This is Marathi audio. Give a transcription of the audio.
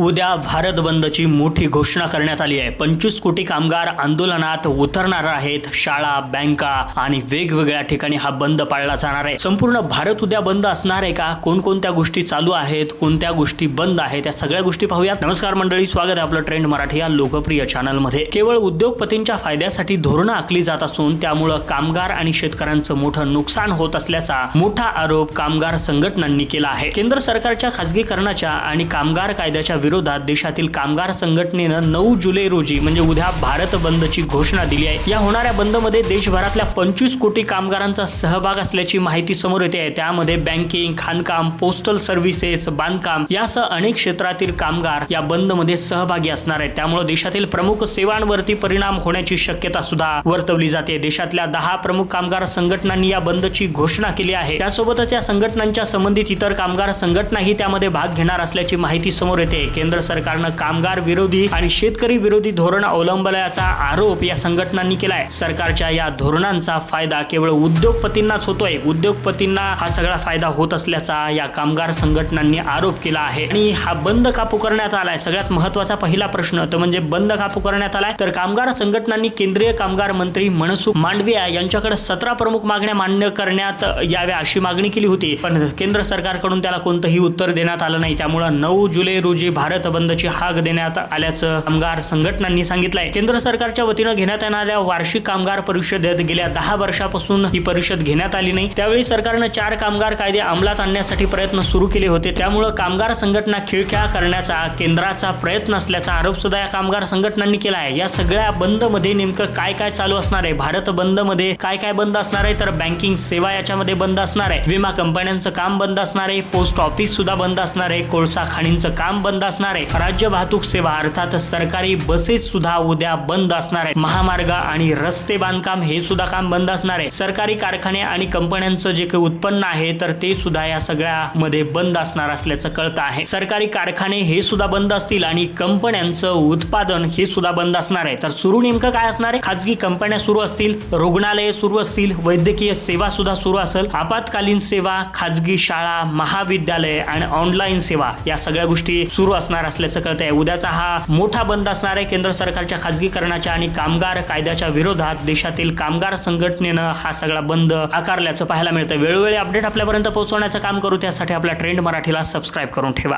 उद्या भारत बंदची मोठी घोषणा करण्यात आली आहे. पंचवीस कोटी कामगार आंदोलनात उतरणार आहेत. शाळा बँका आणि वेगवेगळ्या ठिकाणी हा बंद पाळला जाणार आहे. संपूर्ण भारत उद्या बंद असणार आहे का? कोणकोणत्या गोष्टी चालू आहेत? कोणत्या गोष्टी बंद आहेत? या सगळ्या गोष्टी पाहूयात. नमस्कार मंडळी स्वागत आहे आपलं ट्रेंड मराठी या लोकप्रिय चॅनलमध्ये. केवळ उद्योगपतींच्या फायद्यासाठी धोरणं आखली जात असून त्यामुळं कामगार आणि शेतकऱ्यांचं मोठं नुकसान होत असल्याचा मोठा आरोप कामगार संघटनांनी केला आहे. केंद्र सरकारच्या खासगीकरणाच्या आणि कामगार कायद्याच्या विरोधात देशातील कामगार संघटनेनं नऊ जुलै रोजी म्हणजे उद्या भारत बंदची घोषणा दिली आहे. या होणाऱ्या बंदमध्ये देशभरातल्या पंचवीस कोटी कामगारांचा सहभाग असल्याची माहिती समोर येते आहे. त्यामध्ये बँकिंग खाणकाम पोस्टल सर्व्हिसेस बांधकाम यासह अनेक क्षेत्रातील कामगार या बंदमध्ये सहभागी असणार आहेत. त्यामुळे देशातील प्रमुख सेवांवरती परिणाम होण्याची शक्यता सुद्धा वर्तवली जाते. देशातल्या दहा प्रमुख कामगार संघटनांनी या बंदची घोषणा केली आहे. त्यासोबतच या संघटनांच्या संबंधित इतर कामगार संघटनाही त्यामध्ये भाग घेणार असल्याची माहिती समोर येते. केंद्र सरकारनं कामगार विरोधी आणि शेतकरी विरोधी धोरण अवलंबल्याचा आरोप या संघटनांनी केलाय. सरकारच्या या धोरणांचा फायदा केवळ उद्योगपतींनाच होतोय. उद्योगपतींना हा सगळा फायदा होत असल्याचा या कामगार संघटनांनी आरोप केला आहे. आणि हा बंद का पुकारण्यात आलाय. सगळ्यात महत्त्वाचा पहिला प्रश्न तो म्हणजे बंद का पुकारण्यात आलाय. तर कामगार संघटनांनी केंद्रीय कामगार मंत्री मनसुख मांडविया यांच्याकडे सतरा प्रमुख मागण्या मान्य करण्यात याव्या अशी मागणी केली होती. पण केंद्र सरकारकडून त्याला कोणतंही उत्तर देण्यात आलं नाही. त्यामुळं नऊ जुलै रोजी भारत बंदची हाक देण्यात आल्याचं कामगार संघटनांनी सांगितलंय. केंद्र सरकारच्या वतीनं घेण्यात येणाऱ्या वार्षिक कामगार परिषदेत गेल्या दहा वर्षापासून ही परिषद घेण्यात आली नाही. त्यावेळी सरकारनं चार कामगार कायदे अंमलात आणण्यासाठी प्रयत्न सुरू केले होते. त्यामुळं कामगार संघटना खिळख्या करण्याचा केंद्राचा प्रयत्न असल्याचा आरोप सुद्धा या कामगार संघटनांनी केला आहे. या सगळ्या बंदमध्ये नेमकं काय काय चालू असणार आहे? भारत बंदमध्ये काय काय बंद असणार आहे? तर बँकिंग सेवा याच्यामध्ये बंद असणार आहे. विमा कंपन्यांचं काम बंद असणार आहे. पोस्ट ऑफिस सुद्धा बंद असणार आहे. कोळसा खाणींचं काम बंद असणार आहे राज्य वाहतूक सेवा अर्थात सरकारी बसेस सुद्धा उद्या बंद असणार आहेत. महामार्ग आणि रस्ते बांधकाम हे सुद्धा काम बंद असणार आहे. सरकारी कारखाने आणि कंपन्यांचं जे काही उत्पन्न आहे तर ते सुद्धा या सगळ्यामध्ये बंद असणार असल्याचं कळतं आहे. सरकारी कारखाने हे सुद्धा बंद असतील आणि कंपन्यांचं उत्पादन हे सुद्धा बंद असणार आहे. तर सुरू नेमकं काय असणार आहे? खाजगी कंपन्या सुरू असतील रुग्णालये सुरू असतील वैद्यकीय सेवा सुद्धा सुरू असेल आपत्कालीन सेवा खाजगी शाळा महाविद्यालय आणि ऑनलाईन सेवा या सगळ्या गोष्टी सुरू असणार असल्याचं कळत आहे उद्याचा हा मोठा बंद असणार आहे. केंद्र सरकारच्या खाजगीकरणाच्या आणि कामगार कायद्याच्या विरोधात देशातील कामगार संघटनेनं हा सगळा बंद आकारल्याचं पाहायला मिळतं वेळोवेळी अपडेट आपल्यापर्यंत पोहोचवण्याचं काम करू. त्यासाठी आपल्या ट्रेंड मराठीला सबस्क्राईब करून ठेवा.